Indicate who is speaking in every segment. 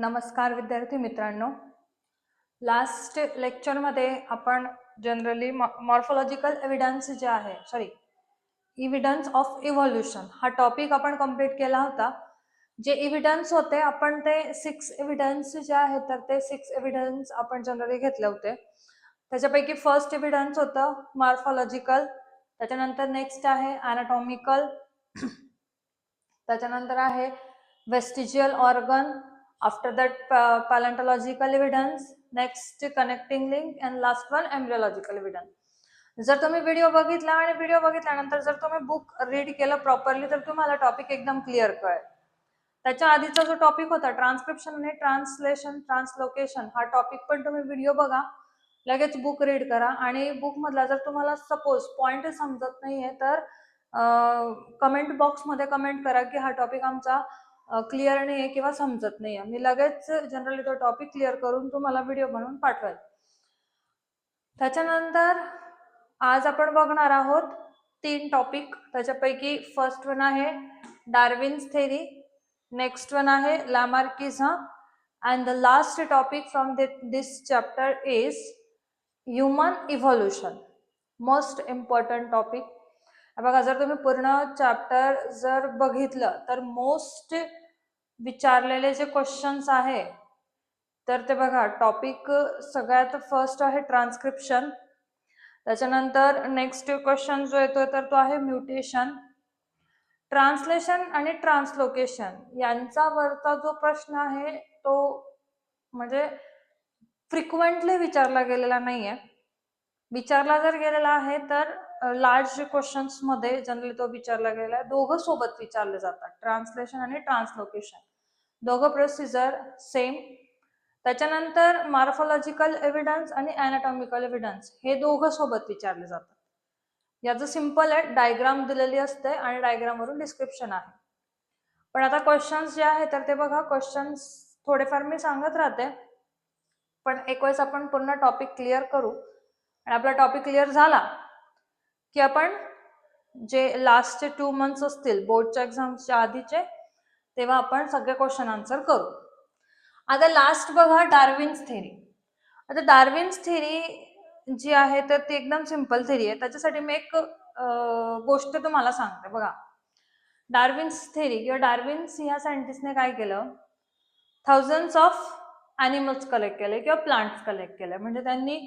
Speaker 1: नमस्कार विद्यार्थी मित्रांनो. लास्ट लेक्चरमध्ये आपण जनरली मॉर्फोलॉजिकल एव्हिडन्स जे आहे सॉरी इव्हिडन्स ऑफ इव्हॉल्युशन हा टॉपिक आपण कंप्लीट केला होता. जे इव्हिडन्स होते आपण ते सिक्स एव्हिडन्स जे आहेत तर ते सिक्स एव्हिडन्स आपण जनरली घेतले होते. त्याच्यापैकी फर्स्ट एव्हिडन्स होतं मॉर्फॉलॉजिकल त्याच्यानंतर नेक्स्ट आहे अनाटॉमिकल त्याच्यानंतर आहे vestigial organ after that uh, paleontological evidence next connecting link and last one embryological evidence. जर तुम्ही व्हिडिओ बघितला आणि व्हिडिओ बघितल्यानंतर जर तुम्ही बुक रीड केलं प्रॉपरली तर तुम्हाला टॉपिक एकदम क्लिअर कळेल. त्याच्या आधीचा जो टॉपिक होता ट्रान्सक्रिप्शन आणि ट्रान्सलेशन ट्रान्सलोकेशन हा टॉपिक पण तुम्ही व्हिडिओ बघा. लगेच बुक रीड करा. आणि बुक मधला जर तुम्हाला सपोज पॉइंट समजत नाहीये तर कमेंट बॉक्समध्ये कमेंट करा की हा टॉपिक आमचा क्लिअर नाही आहे किंवा समजत नाही आहे मी लगेच जनरली तो टॉपिक क्लिअर करून तुम्हाला व्हिडिओ बनवून पाठवेल. त्याच्यानंतर आज आपण बघणार आहोत तीन टॉपिक त्याच्यापैकी फर्स्ट वन आहे डार्विन्स थेरी नेक्स्ट वन आहे Lamarckism and the last topic from this chapter is human evolution most important topic बघा जर तुम्ही पूर्ण चॅप्टर जर बघितलं तर मोस्ट विचारलेले जे क्वेश्चन्स आहे तर ते बघा टॉपिक सगळ्यात फर्स्ट आहे ट्रान्स्क्रिप्शन त्याच्यानंतर नेक्स्ट क्वेश्चन जो येतोय तर तो आहे म्युटेशन ट्रान्सलेशन आणि ट्रान्सलोकेशन यांचा वरचा जो प्रश्न आहे तो म्हणजे फ्रिक्वेंटली विचारला गेलेला नाहीये. विचारला जर गेलेला आहे तर लार्ज क्वेश्चन्समध्ये जनरली तो विचारला गेलेला आहे. दोघं सोबत विचारले जातात ट्रान्सलेशन आणि ट्रान्सलोकेशन दोघं प्रोसिजर सेम त्याच्यानंतर मार्फॉलॉजिकल एव्हिडन्स आणि अॅनाटॉमिकल एव्हिडन्स हे दोघं सोबत विचारले जातात. याचं सिंपल आहे डायग्राम दिलेली असते आणि डायग्रामवरून डिस्क्रिप्शन आहे. पण आता क्वेश्चन्स जे आहे तर ते बघा क्वेश्चन्स थोडेफार मी सांगत राहते. पण एक वेळेस आपण पूर्ण टॉपिक क्लिअर करू. आणि आपला टॉपिक क्लिअर झाला की आपण जे लास्टचे टू मंथ्स असतील बोर्डच्या एक्झाम्सच्या आधीचे तेव्हा आपण सगळे क्वेश्चन आन्सर करू. आता लास्ट बघा डार्विन्स थेरी. आता डार्विन्स थेरी जी आहे तर ती एकदम सिंपल थेरी आहे. त्याच्यासाठी मी एक गोष्ट तुम्हाला सांगते. बघा. डार्विन्स थेरी किंवा डार्विन्स ह्या सायंटिस्टने काय केलं? थाउजंड्स ऑफ ॲनिमल्स कलेक्ट केले किंवा प्लांट्स कलेक्ट केले. म्हणजे त्यांनी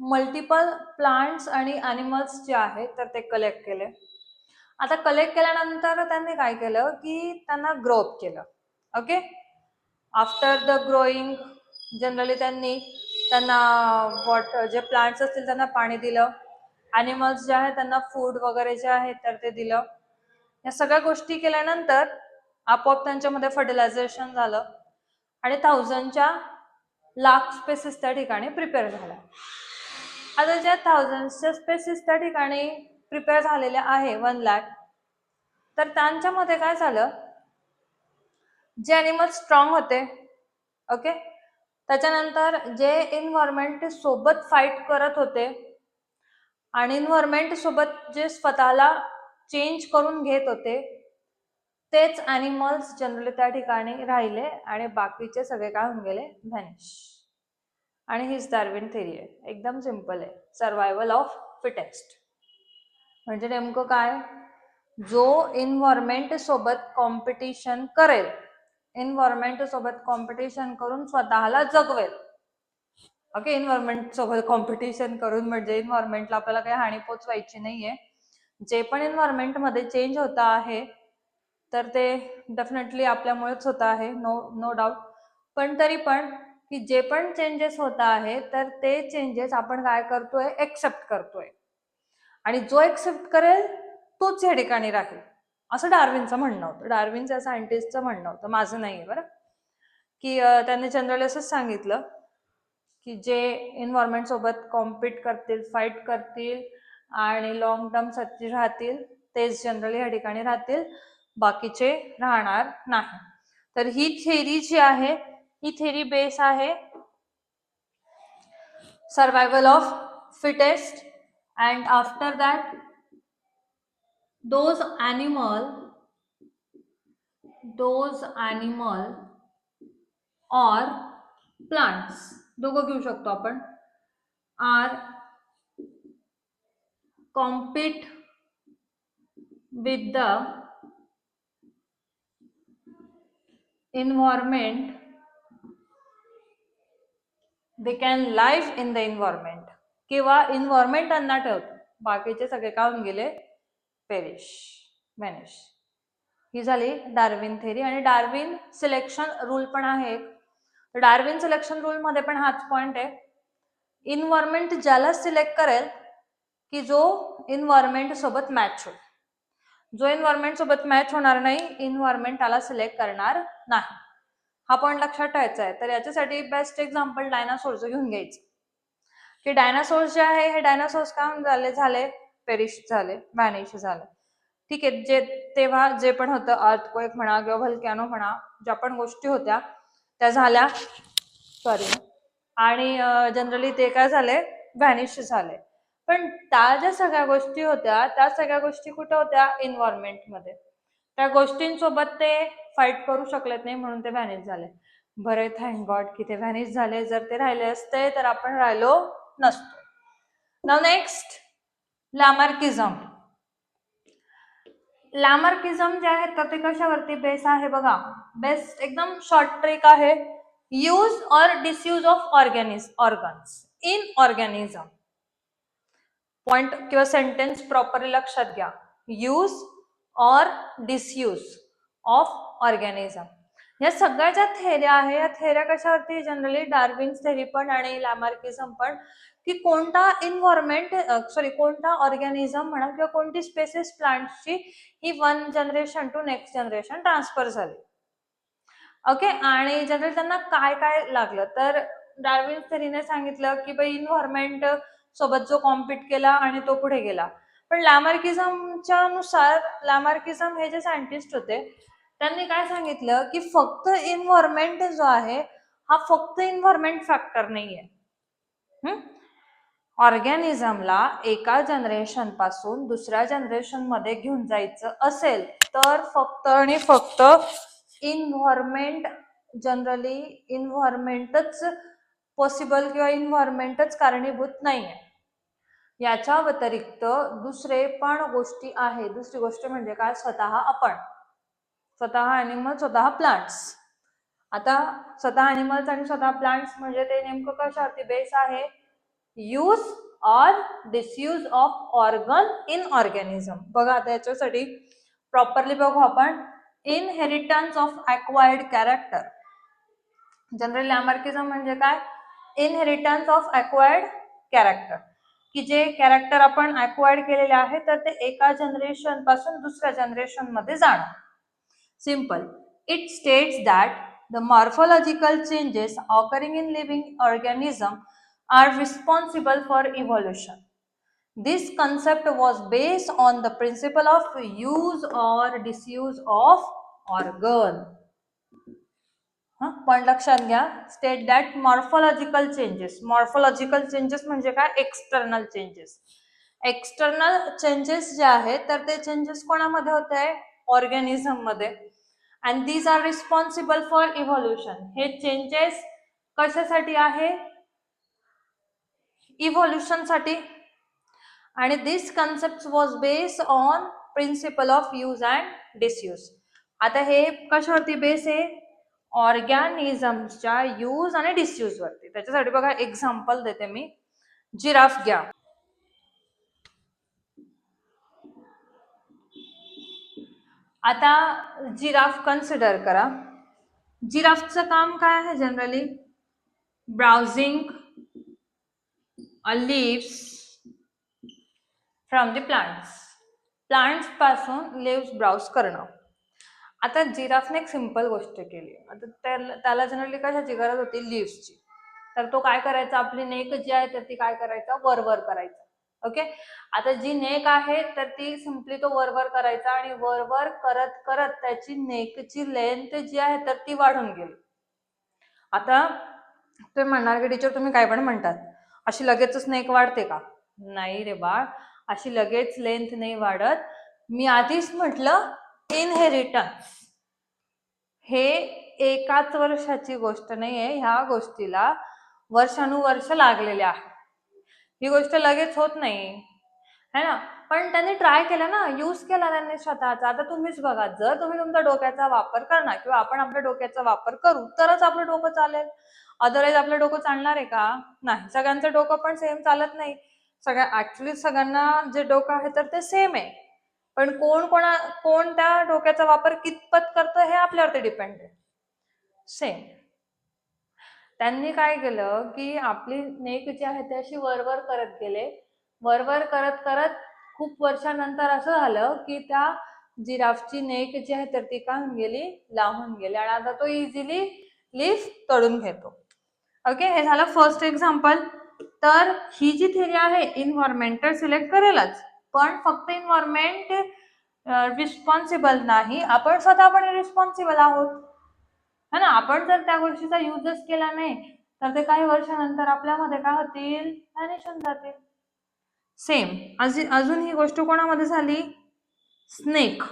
Speaker 1: मल्टिपल प्लांट्स आणि ॲनिमल्स जे आहेत तर ते कलेक्ट केले. आता कलेक्ट केल्यानंतर त्यांनी काय केलं की त्यांना ग्रोअप केलं. Okay after the growing generally त्यांनी त्यांना वॉटर जे प्लांट्स असतील त्यांना पाणी दिलं. ॲनिमल्स जे आहे त्यांना फूड वगैरे जे आहे तर ते दिलं. या सगळ्या गोष्टी केल्यानंतर आपोआप त्यांच्यामध्ये फर्टिलायझेशन झालं आणि थाउजंडच्या लाख स्पेसिस त्या ठिकाणी प्रिपेअर झाल्या. आता ज्या थाउजंडच्या स्पेसिस त्या ठिकाणी प्रिपेअर झालेले आहे वन लॅक तर त्यांच्यामध्ये काय झालं? जे अॅनिमल स्ट्रॉंग होते ओके त्याच्यानंतर जे इन्व्हायरमेंट सोबत फाईट करत होते आणि इन्व्हायरमेंट सोबत जे स्वतःला चेंज करून घेत होते तेच अॅनिमल्स जनरली त्या ठिकाणी राहिले आणि बाकीचे सगळे काय होऊन गेले? व्हॅनिश आणि हीच डार्विन थेरी आहे एकदम सिंपल आहे. सर्वायवल ऑफ फिटेस्ट म्हणजे नेमकं काय? जो इन्व्हायरमेंट सोबत कॉम्पिटिशन करेल. इन्व्हायरमेंट सोबत कॉम्पिटिशन करून स्वतःला जगवेल. ओके इन्व्हायरमेंट सोबत कॉम्पिटिशन करून म्हणजे इन्व्हायरमेंटला आपल्याला काही हानी पोचवायची नाहीये. जे पण इन्व्हायरमेंटमध्ये चेंज होत आहे तर ते डेफिनेटली आपल्यामुळेच होत आहे नो नो डाऊट पण तरी पण की जे पण चेंजेस होत आहे तर ते चेंजेस आपण काय करतोय एक्सेप्ट करतोय. आणि जो एक्सेप्ट करेल तोच या ठिकाणी राहील. असं डार्विनचं म्हणणं होतं. डार्विनचं सायंटिस्टचं म्हणणं होतं. माझं नाही आहे बरं. की त्यांनी जनरली असंच सांगितलं की जे इन्व्हायरमेंट सोबत कॉम्पिट करतील फाईट करतील आणि लॉंग सत्य राहतील तेच जनरली या ठिकाणी राहतील. बाकीचे राहणार नाही. तर ही थेरी जी आहे ही थेरी बेस आहे survival of fittest and after that those animal those animal or plants दोघं घेऊ शकतो आपण are compete with the environment they can live in the environment किंवा environment त्यांना ठेवतो बाकीचे सगळे काय होऊन गेले? पेरिश मॅनिश ही झाली डार्विन थेरी आणि डार्विन सिलेक्शन रूल पण आहे एक. डार्विन सिलेक्शन रूल मध्ये पण हाच पॉइंट आहे. इन्व्हायरमेंट ज्याला सिलेक्ट करेल की जो इन्व्हायरमेंट सोबत मॅच होईल. जो इन्व्हायरमेंट सोबत मॅच होणार नाही इन्व्हायरमेंट त्याला सिलेक्ट करणार नाही. हा पॉईंट लक्षात ठेवायचा आहे. तर याच्यासाठी बेस्ट एक्झाम्पल डायनासोरचं घेऊन घ्यायचं. की डायनासोर्स जे आहे हे डायनासोर्स काम झाले? झाले पेरिश झाले मॅनिश झाले. ठीक आहे जे तेव्हा जे पण होतं अर्थक्वेक म्हणा किंवा भलक्यानो म्हणा ज्या पण गोष्टी होत्या त्या झाल्या. सॉरी आणि जनरली ते काय झाले? व्हॅनिश झाले. पण त्या ज्या सगळ्या गोष्टी होत्या त्या सगळ्या गोष्टी कुठं होत्या? इन्व्हायरमेंटमध्ये त्या गोष्टींसोबत ते फाईट करू शकलेत नाही म्हणून ते व्हॅनिश झाले. बरे थँक गॉड की ते व्हॅनिश झाले. जर ते राहिले असते तर आपण राहिलो नसतो नाव नेक्स्ट लॅमार्किझम लॅमार्किझम जे आहे, तर ते कशावरती बेस आहे बघा. बेस्ट एकदम शॉर्ट ट्रिक आहे. Use or disuse of organism organs in organism point किंवा सेंटेन्स प्रॉपरली लक्षात घ्या. Use or disuse of organism या सगळ्या ज्या थेऱ्या आहे. या थेऱ्या कशावरती? जनरली डार्विन थेरी पण आणि लॅमार्किझम पण की कोणता इन्व्हायरमेंट सॉरी कोणता ऑर्गॅनिझम म्हणा किंवा कोणती स्पेसिस प्लांटची ही one generation to next generation transfer झाली. ओके आणि जनरली त्यांना काय काय लागलं? तर डार्विन थेरीने सांगितलं की बाई इन्व्हायरमेंट सोबत जो कॉम्पिट केला आणि तो पुढे गेला. पण लॅमार्किझमच्या नुसार लॅमार्किझम हे जे सायंटिस्ट होते त्यांनी काय सांगितलं की फक्त इन्व्हायरमेंट जो आहे हा फक्त इन्व्हायरमेंट फॅक्टर नाहीये. ऑर्गॅनिझमला एका जनरेशनपासून दुसऱ्या जनरेशनमध्ये घेऊन जायचं असेल तर फक्त आणि फक्त इन्व्हायरमेंट जनरली इन्व्हायरमेंटच पॉसिबल किंवा इन्व्हायरमेंटच कारणीभूत नाहीये. याच्या व्यतिरिक्त दुसरे पण गोष्टी आहे दुसरी गोष्ट म्हणजे काय? स्वतः आपण. स्वतः अॅनिमल स्वतः प्लांट्स आता स्वतः अॅनिमल्स आणि स्वतः प्लांट्स म्हणजे ते नेमकं कशावरती बेस आहे? Use or disuse of organ in organism बघा आता याच्यासाठी प्रॉपरली बघू आपण. Inheritance of acquired character general Lamarckism म्हणजे काय? इनहेरिटन्स ऑफ अक्वायर्ड कॅरेक्टर की जे कॅरेक्टर आपण अक्वायर्ड केलेले आहे तर ते एका जनरेशनपासून दुसऱ्या जनरेशनमध्ये जाणार simple it states that the morphological changes occurring in living organism are responsible for evolution this concept was based on the principle of use or disuse of organ पण लक्षात घ्या state that morphological changes morphological changes म्हणजे काय external changes external changes जे आहेत तर ते changes कोणामध्ये होत आहे ऑर्गॅनिझम मध्ये And these are responsible for evolution हे चेंजेस कशासाठी आहे? इव्हॉल्युशनसाठी आणि this concept was based on principle of use and disuse आता हे कशावरती बेस आहे? ऑर्गॅनिझम्सच्या यूज आणि डिसयूज वरती. त्याच्यासाठी बघा एक्झाम्पल देते मी. जिराफ घ्या. आता जिराफ कन्सिडर करा. जिराफचं काम काय आहे generally browsing leaves from the plants प्लांट्सपासून leaves browse करणं. आता जिराफने एक सिंपल गोष्ट केली. आता त्याला त्याला जनरली कशाची गरज होती? लिव्सची तर तो काय करायचा? आपली नेक जी आहे तर ती काय करायचा? वर वर करायचा. ओके? आता जी नेक आहे तर ती सिम्पली तो वर वर करायचा आणि वर वर करत करत त्याची नेकची लेंथ जी आहे तर ती वाढून गेली. आता तुम्ही म्हणणार की टीचर तुम्ही काय पण म्हणतात अशी लगेचच नेक वाढते का? नाही रे बाळ अशी लगेच लेंथ नाही वाढत. मी आधीच म्हटलं इनहेरिटन्स हे एकाच वर्षाची गोष्ट नाहीये ह्या गोष्टीला वर्षानुवर्ष लागलेले आहे. ही गोष्ट लगेच होत नाही. है ना? पण त्यांनी ट्राय केलं ना यूज केला त्यांनी स्वतःचा. आता तुम्हीच बघा जर तुम्ही तुमच्या डोक्याचा वापर करणार किंवा आपण आपल्या डोक्याचा वापर करू तरच आपलं डोकं चालेल. अदरवाईज आपलं डोकं चालणार आहे का? नाही. सगळ्यांचं डोकं पण सेम चालत नाही. सगळ्या ऍक्च्युली सगळ्यांना जे डोकं आहे तर ते सेम आहे. पण कोण कोणा कोण त्या डोक्याचा वापर कितपत करतो हे आपल्यावरती डिपेंड आहे. सेम त्यांनी काय केलं की आपली नेक जी आहे त्याशी वरवर करत गेले. वरवर करत करत खूप वर्षानंतर असं झालं की त्या जिराफची नेक जी आहे तर ती काय होऊन गेली लावून गेली आणि आता तो इझिली लीफ तळून घेतो. ओके हे झालं फर्स्ट एक्झाम्पल तर ही जी थेरी आहे इन्व्हायरमेंटल सिलेक्ट करेलच. पण फक्त इन्व्हायरमेंट रिस्पॉन्सिबल नाही. आपण स्वतः पण रिस्पॉन्सिबल आहोत. है ना? आपण जर त्या गोष्टीचा युजच केला नाही तर ते काही वर्षानंतर आपल्यामध्ये काय होतील? व्हॅनिश होऊन जातील सेम अजून ही गोष्ट कोणामध्ये झाली? स्नेक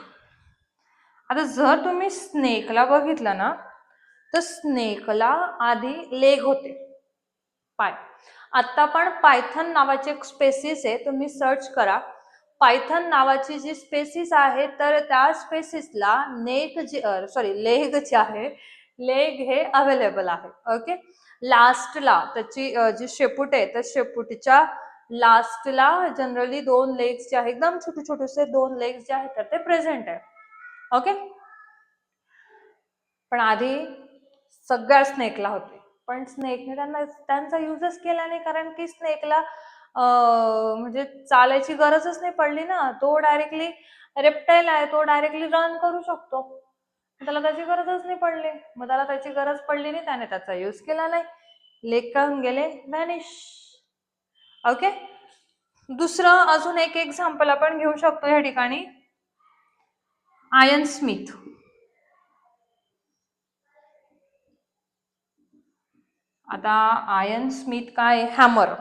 Speaker 1: आता जर तुम्ही स्नेकला बघितलं ना तर स्नेकला आधी लेग होते. पाय. आता पण पायथन नावाची एक स्पेसिस आहे. तुम्ही सर्च करा. पायथन नावाची जी स्पेसिस आहे तर त्या स्पेसिसला नेक जी सॉरी लेग जी आहे लेग हे अवेलेबल आहे. ओके? लास्टला त्याची जी शेपूट आहे त्या शेपूटच्या लास्टला जनरली दोन लेग्स जे आहेत एकदम छोटे छोटेसे दोन लेग्स जे आहेत तर ते प्रेझेंट आहे. ओके? पण आधी सगळ्या स्नेकला होते. पण स्नेकने त्यांना त्यांचा युजच केला नाही कारण की स्नेकला म्हणजे चालायची गरजच नाही पडली ना. तो डायरेक्टली रेप्टाईल आहे तो डायरेक्टली रन करू शकतो. त्याला त्याची गरजच नाही पडली. मग त्याला त्याची गरज पडली नाही त्याने त्याचा यूज केला नाही. लेक काढून गेले व्हॅनिश ओके दुसरं अजून एक एक्झाम्पल आपण घेऊ शकतो या ठिकाणी. आयन स्मिथ आता आयन स्मिथ काय? हॅमर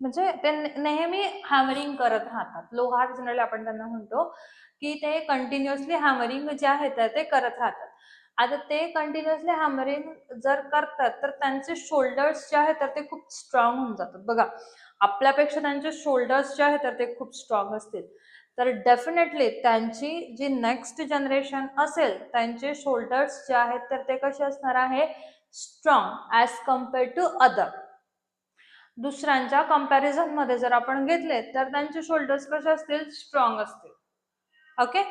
Speaker 1: म्हणजे ते नेहमी हॅमरिंग करत राहतात. लोहार जनरली आपण त्यांना म्हणतो. की ते कंटिन्युअसली हॅमरिंग जे आहे तर ते करत राहतात. आता ते कंटिन्युअसली हॅमरिंग जर करतात तर त्यांचे शोल्डर्स जे आहेत तर ते खूप स्ट्रॉंग होऊन जातात. बघा आपल्यापेक्षा त्यांचे शोल्डर्स जे आहेत तर ते खूप स्ट्रॉंग असतील. तर डेफिनेटली त्यांची जी नेक्स्ट जनरेशन असेल त्यांचे शोल्डर्स जे आहेत तर ते कसे असणार आहे? Strong as compare to other दुसऱ्यांच्या कम्पॅरिझनमध्ये जर आपण घेतले तर त्यांचे शोल्डर्स कसे असतील? स्ट्रॉंग असतील. ओके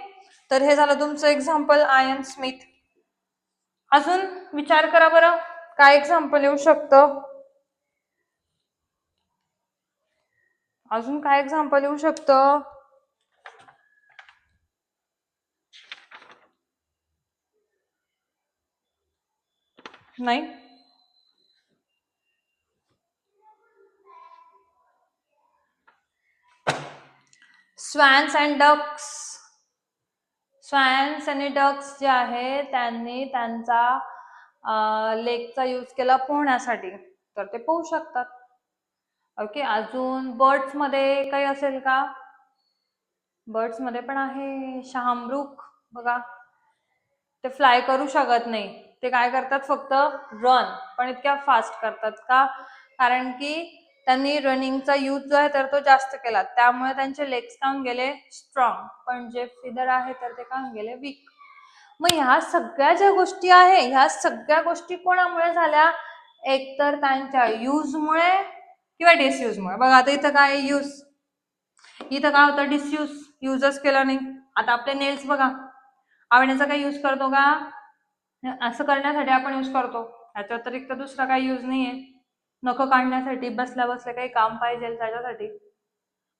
Speaker 1: तर हे झालं तुमचं एक्झाम्पल आयन स्मिथ अजून विचार करा बरं काय एक्झाम्पल येऊ शकतं? अजून काय एक्झाम्पल येऊ शकतं? नाही? स्वॅन्स अँड डक्स स्वॅन आणि डक्स जे आहे त्यांनी त्यांचा लेकचा यूज केला पोहण्यासाठी. तर ते पोहू शकतात. ओके अजून बर्ड्समध्ये काही असेल का? बर्ड्समध्ये पण आहे शहामृग बघा. ते फ्लाय करू शकत नाही. ते काय करतात? फक्त रन पण इतक्या फास्ट करतात का? कारण की त्यांनी रनिंगचा यूज जो आहे तर तो जास्त केला. त्यामुळे त्यांचे लेग्स काम गेले स्ट्रॉंग पण जे फिदर आहे तर ते काऊन गेले वीक मग ह्या सगळ्या ज्या गोष्टी आहे ह्या सगळ्या गोष्टी कोणामुळे झाल्या? एकतर त्यांच्या युजमुळे किंवा डिसयूजमुळे बघा आता इथं काय यूज इथं काय होतं? डिसयूज यूजच केला नाही. आता आपले नेल्स बघा. आवडण्याचा काय यूज करतो का? असं करण्यासाठी आपण यूज करतो. याच्या व्यतिरिक्त दुसरा काही यूज नाहीये. नखं काढण्यासाठी बसल्या बसल्या काही काम पाहिजे त्याच्यासाठी.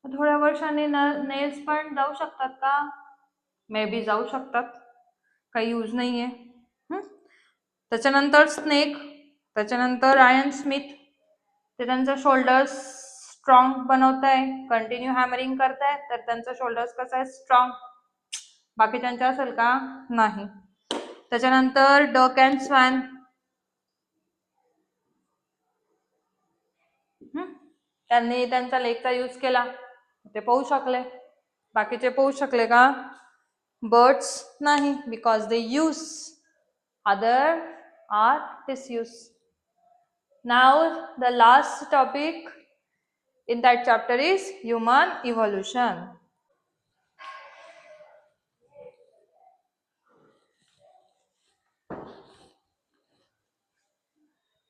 Speaker 1: थोड्या वर्षांनी न नेल्स पण जाऊ शकतात का? मे बी जाऊ शकतात. काही यूज नाहीये. आहे त्याच्यानंतर स्नेक त्याच्यानंतर रायन स्मिथ ते त्यांचं शोल्डर्स स्ट्रॉंग बनवत आहे कंटिन्यू हॅमरिंग करताय तर त्यांचं शोल्डर्स कसं आहे? स्ट्रॉंग बाकीच्यांचे असेल का? नाही. त्याच्यानंतर डक अँड स्वॅन त्यांनी त्यांचा लेखचा यूज केला ते पोहू शकले बाकीचे पोहू शकले का बर्ड्स नाही because they use other or disuse now the last topic in that chapter is human evolution.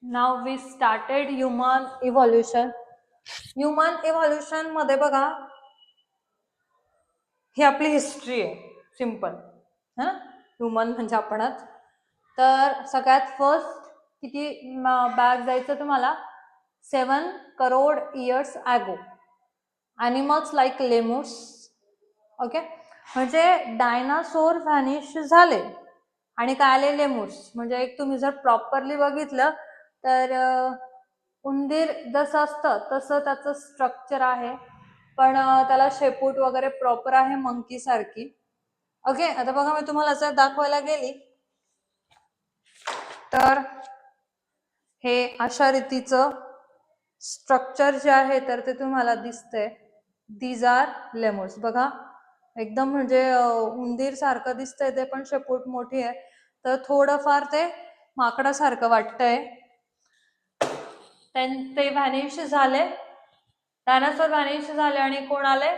Speaker 1: Now we started human evolution. Human इव्हॉल्युशनमध्ये बघा ही आपली हिस्ट्री आहे सिंपल हा? ह्युमन म्हणजे आपणच. तर सगळ्यात फर्स्ट किती बॅग जायचं तुम्हाला? Seven crore years ago animals like lemurs okay म्हणजे डायनासोर व्हॅनिश झाले आणि काय आले? लेमोस म्हणजे एक तुम्ही जर प्रॉपरली बघितलं तर उंदीर जसं असतं तसं त्याचं स्ट्रक्चर आहे. पण त्याला शेपूट वगैरे प्रॉपर आहे मंकी सारखी. ओके आता बघा मी तुम्हाला जर दाखवायला गेली तर हे अशा रीतीचं स्ट्रक्चर जे आहे तर ते तुम्हाला दिसतंय. दीज आर लेमोस बघा एकदम म्हणजे उंदीर सारखं दिसतंय ते पण शेपूट मोठी आहे. तर थोडंफार ते माकडासारखं वाटतंय. ते व्हॅनिश झाले. डायनासोर व्हॅनिश झाले आणि कोण आले?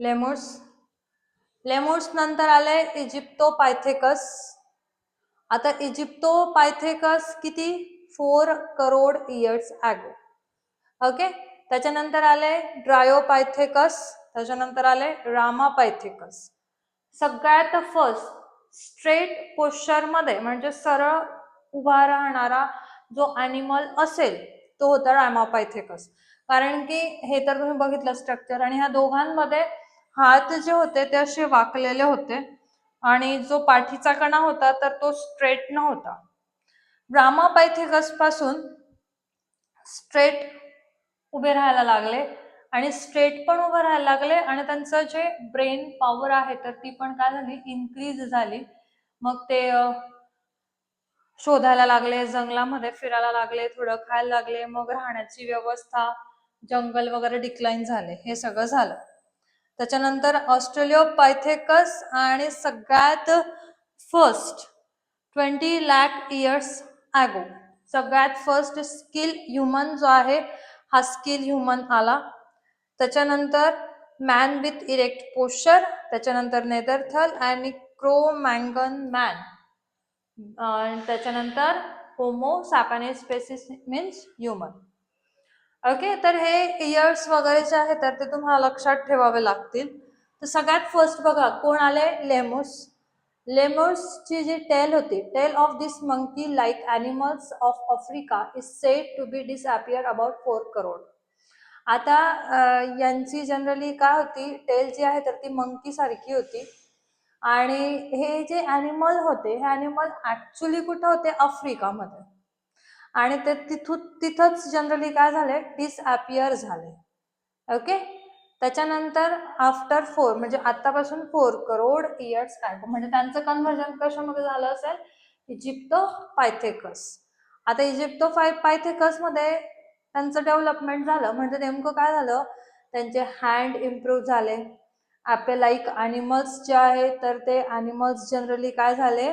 Speaker 1: लेमोर्स. लेमोर्स नंतर आले इजिप्तो पायथेकस. आता इजिप्तो पायथेकस किती? Four crore years ago okay त्याच्यानंतर आले ड्रायो पायथेकस. त्याच्यानंतर आले रामा पायथेकस. सगळ्यात फर्स्ट स्ट्रेट पोश्चरमध्ये म्हणजे सरळ उभा राहणारा जो ॲनिमल असेल तो होता रामापायथेकस. कारण की हे तर तुम्ही बघितलं स्ट्रक्चर आणि ह्या दोघांमध्ये हात जे होते ते असे वाकलेले होते. आणि जो पाठीचा कणा होता तर तो स्ट्रेट नव्हता. रामापायथेकसपासून स्ट्रेट उभे राहायला लागले. आणि स्ट्रेट पण उभं राहायला लागले. आणि त्यांचं जे ब्रेन पॉवर आहे तर ती पण काय झाली? इन्क्रीज झाली. मग ते शोधायला लागले जंगलामध्ये फिरायला लागले थोडं खायला लागले मग राहण्याची व्यवस्था जंगल वगैरे डिक्लाईन झाले हे सगळं झालं. त्याच्यानंतर ऑस्ट्रेलियोपायथेकस आणि सगळ्यात first twenty lakh years ago सगळ्यात फर्स्ट स्किल ह्युमन जो आहे हा स्किल ह्युमन आला. त्याच्यानंतर मॅन विथ इरेक्ट पोश्चर त्याच्यानंतर नेदरथल आणि क्रो मँगन मॅन त्याच्यानंतर Homo sapiens species means human. Okay तर हे इयर्स वगैरे जे आहे तर ते तुम्हाला लक्षात ठेवावे लागतील. तर सगळ्यात फर्स्ट बघा कोण आले? लेमोस. लेमोसची जी टेल होती tail of this monkey like animals of Africa is said to be disappear about four crore आता यांची जनरली काय होती? टेल जी आहे तर ती मंकी सारखी होती. आणि हे जे ॲनिमल होते हे ॲनिमल ॲक्च्युली कुठं होते? आफ्रिकामध्ये. आणि ते तिथून तिथंच जनरली काय झाले? डिसअपियर झाले. ओके त्याच्यानंतर आफ्टर फोर म्हणजे आतापासून फोर करोड इयर्स काय? म्हणजे त्यांचं कन्व्हर्जन कशामध्ये झालं असेल? इजिप्तो पायथेकस. आता इजिप्तो फाय पायथेकसमध्ये त्यांचं डेव्हलपमेंट झालं. म्हणजे नेमकं काय झालं? त्यांचे हँड इम्प्रूव्ह झाले. आपले लाईक अॅनिमल्स जे आहे तर ते अॅनिमल्स जनरली काय झाले?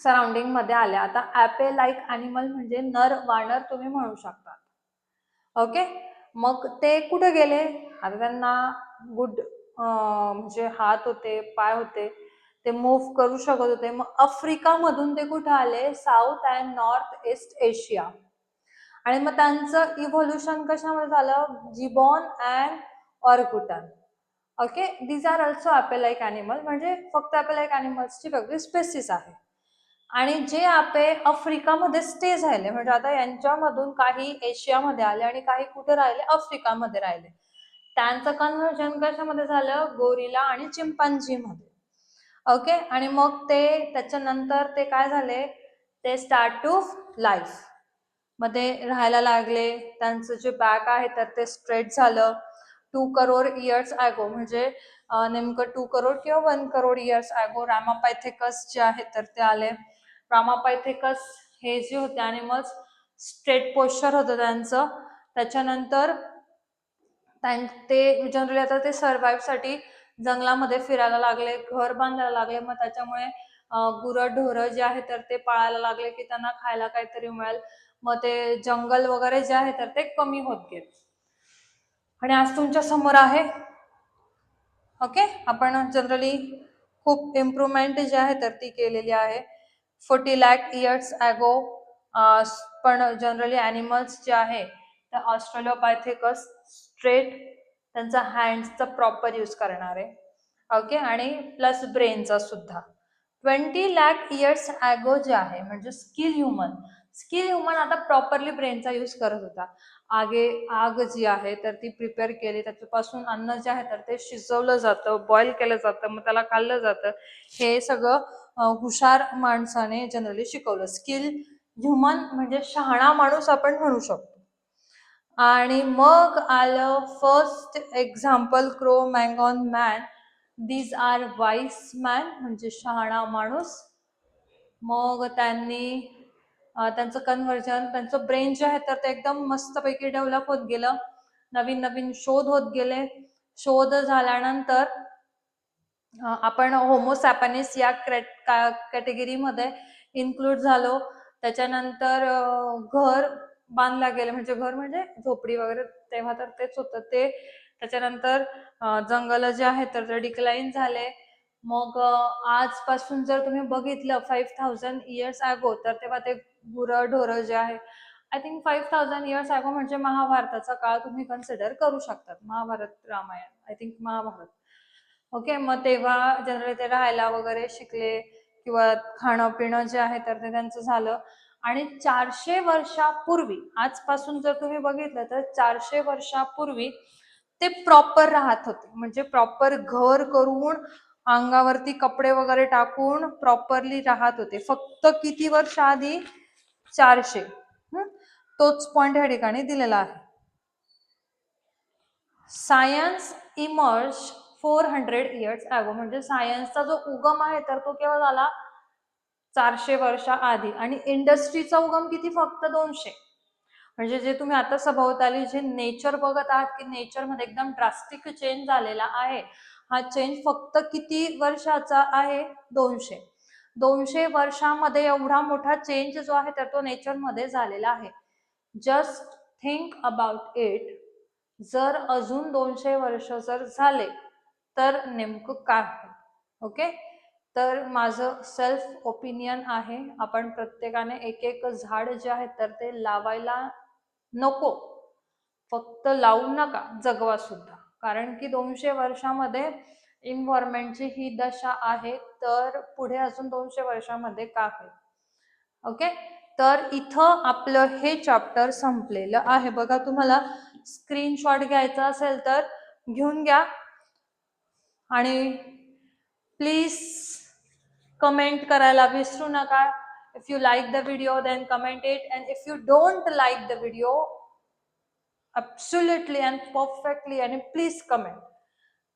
Speaker 1: सराउंडिंगमध्ये आले. आता ॲपे लाईक अॅनिमल म्हणजे नर वानर तुम्ही म्हणू शकता. ओके मग ते कुठे गेले? आता त्यांना गुड म्हणजे हात होते पाय होते ते मूव्ह करू शकत होते. मग आफ्रिकामधून ते कुठे आले? South and north east Asia आणि मग त्यांचं इव्होल्युशन कशामध्ये झालं? Gibbon and orangutan okay these are also apelike animal म्हणजे फक्त ॲपेलाईक ॲनिमल्सची वेगळी स्पेसिस आहे. आणि जे आपे आफ्रिकामध्ये स्टे झाले म्हणजे आता यांच्यामधून काही एशियामध्ये आले आणि काही कुठे राहिले? आफ्रिकामध्ये राहिले. त्यांचं कन्व्हर्जन कशामध्ये झालं? गोरिला आणि चिंपांजीमध्ये. ओके आणि मग ते त्याच्यानंतर ते काय झाले? ते स्टार्ट टू लाईफमध्ये राहायला लागले. त्यांचं जे बॅक आहे तर ते स्ट्रेट झालं. टू करोड इयर्स ॲगो म्हणजे नेमकं टू करोड किंवा one crore years ago Ramapithecus जे आहे तर ते आले. रामापायथेकस हे जे होते अॅनिमल्स स्ट्रेट पोश्चर होतं त्यांचं. त्याच्यानंतर ते जनरली आता ते survive जंगलामध्ये फिरायला लागले घर बांधायला लागले. मग त्याच्यामुळे गुरं ढोरं जे आहे तर ते पाळायला लागले की त्यांना खायला काहीतरी मिळेल. मग ते जंगल वगैरे जे आहे तर ते कमी होत गेले. आणि आज तुमच्यासमोर आहे. ओके? आपण जनरली खूप इम्प्रुव्हमेंट जी आहे तर ती केलेली आहे. फोर्टी लॅक इयर्स ॲगो पण जनरली ॲनिमल्स जे आहे तर ऑस्ट्रेलियोपॅथिकस स्ट्रेट त्यांचा हँड्सचा प्रॉपर यूज करणार आहे. ओके? आणि प्लस ब्रेनचा सुद्धा. ट्वेंटी लॅक इयर्स ॲगो जे आहे म्हणजे स्किल ह्युमन स्किल ह्युमन आता प्रॉपरली ब्रेनचा यूज करत होता. आगे आग जी आहे तर ती प्रिपेअर केली. त्याच्यापासून अन्न जे आहे तर ते शिजवलं जातं बॉईल केलं जातं मग त्याला खाल्लं जातं. हे सगळं हुशार माणसाने जनरली शिकवलं. स्किल ह्युमन म्हणजे शहाणा माणूस आपण म्हणू शकतो. आणि मग आलं first example Cro Magnon man these are wise man म्हणजे शहाणा माणूस. मग त्यांनी त्यांचं कन्व्हर्जन त्यांचं ब्रेन जे आहे तर ते एकदम मस्तपैकी डेव्हलप होत गेलं. नवीन नवीन शोध होत गेले. शोध झाल्यानंतर आपण होमोसॅपॅनिस या कॅटेगरीमध्ये इन्क्लूड झालो. त्याच्यानंतर घर बांधला गेलं. म्हणजे घर म्हणजे झोपडी वगैरे तेव्हा तर तेच होतं. ते त्याच्यानंतर जंगल जे आहे तर ते डिक्लाईन झाले. मग आजपासून जर तुम्ही बघितलं फाईव्ह थाउजंड इयर्स ॲगो तर तेव्हा ते गुरं ढोरं जे आहे I think five thousand years ago म्हणजे महाभारताचा काळ तुम्ही कन्सिडर करू शकतात. Mahabharata Ramayana I think Mahabharata. Okay मग तेव्हा जनरली ते राहायला वगैरे शिकले किंवा खाणं पिणं जे आहे तर ते त्यांचं झालं. आणि चारशे वर्षापूर्वी आजपासून जर तुम्ही बघितलं तर चारशे वर्षापूर्वी ते प्रॉपर राहत होते. म्हणजे प्रॉपर घर करून अंगावरती कपडे वगैरे टाकून प्रॉपरली राहत होते. फक्त किती वर्ष आधी? चारशे. तोच पॉइंट ह्या ठिकाणी दिलेला आहे. Science emerge four hundred years ago म्हणजे सायन्सचा जो उगम आहे तर तो केव्हा झाला चारशे वर्षा आधी. आणि इंडस्ट्रीचा उगम किती? फक्त दोनशे. म्हणजे जे तुम्ही आता सभोवताली जे नेचर बघत आहात की नेचरमध्ये एकदम ड्रास्टिक चेंज झालेला आहे. हा चेंज फक्त किती वर्षाचा आहे? दोनशे. दोनशे वर्षामध्ये एवढा मोठा चेंज जो आहे तर तो नेचरमध्ये झालेला आहे. जस्ट थिंक अबाउट इट जर अजून दोनशे वर्ष जर झाले तर नेमकं काय होईल? ओके तर माझं सेल्फ ओपिनियन आहे. आपण प्रत्येकाने एक एक झाड जे आहे तर ते लावायला नको. फक्त लावू नका जगवा सुद्धा. कारण की दोनशे वर्षामध्ये इन्व्हायरमेंटची ही दशा आहे तर पुढे अजून दोनशे वर्षामध्ये का होईल? ओके तर इथं आपलं हे चॅप्टर संपलेलं आहे. बघा तुम्हाला स्क्रीनशॉट घ्यायचा असेल तर घेऊन घ्या. आणि प्लीज कमेंट करायला विसरू नका. If you like the video then comment it. And if you don't like the video absolutely and perfectly आणि प्लीज कमेंट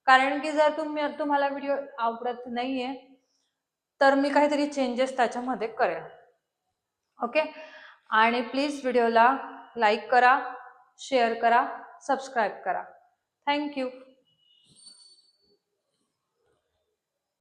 Speaker 1: कारण की जर तुम्ही तुम्हाला व्हिडिओ आवडत नाहीये तर मी काहीतरी चेंजेस त्याच्यामध्ये करेन. ओके आणि प्लीज व्हिडिओला लाईक करा शेअर करा सबस्क्राईब करा. थँक्यू